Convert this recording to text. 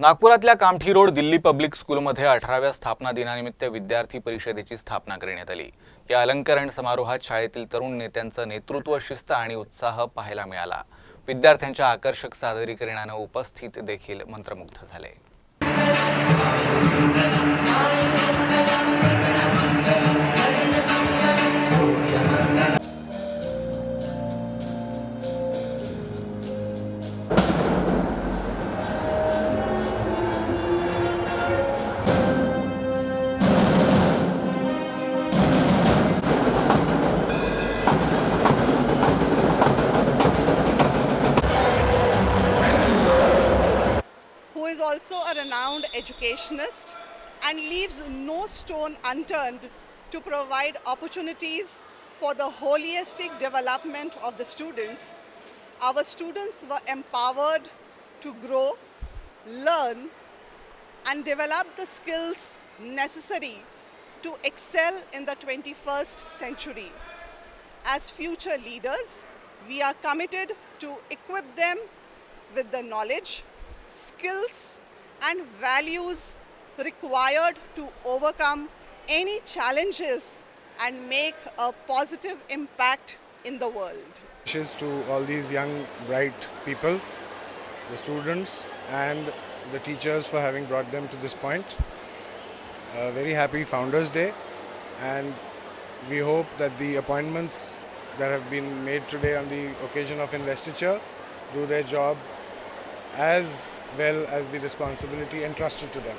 नागपुरातल्या Kamthi road Delhi public स्कूलमध्ये अठराव्या स्थापना दिनानिमित्त विद्यार्थी परिषदेची स्थापना करण्यात आली. या अलंकरण समारोहात शाळेतील तरुण नेत्यांचं नेतृत्व शिस्त आणि उत्साह पाहायला मिळाला. विद्यार्थ्यांच्या आकर्षक सादरीकरणानं उपस्थित देखील मंत्रमुग्ध झाले. Is also a renowned educationist and leaves no stone unturned to provide opportunities for the holistic development of the students. Our students were empowered to grow, learn, and develop the skills necessary to excel in the 21st century. As future leaders, we are committed to equip them with the knowledge, skills, and values required to overcome any challenges and make a positive impact in the world. wishes to all these young, bright people, the students, and the teachers for having brought them to this point. A very happy Founders Day, and we hope that the appointments that have been made today on the occasion of investiture do their job as well as the responsibility entrusted to them.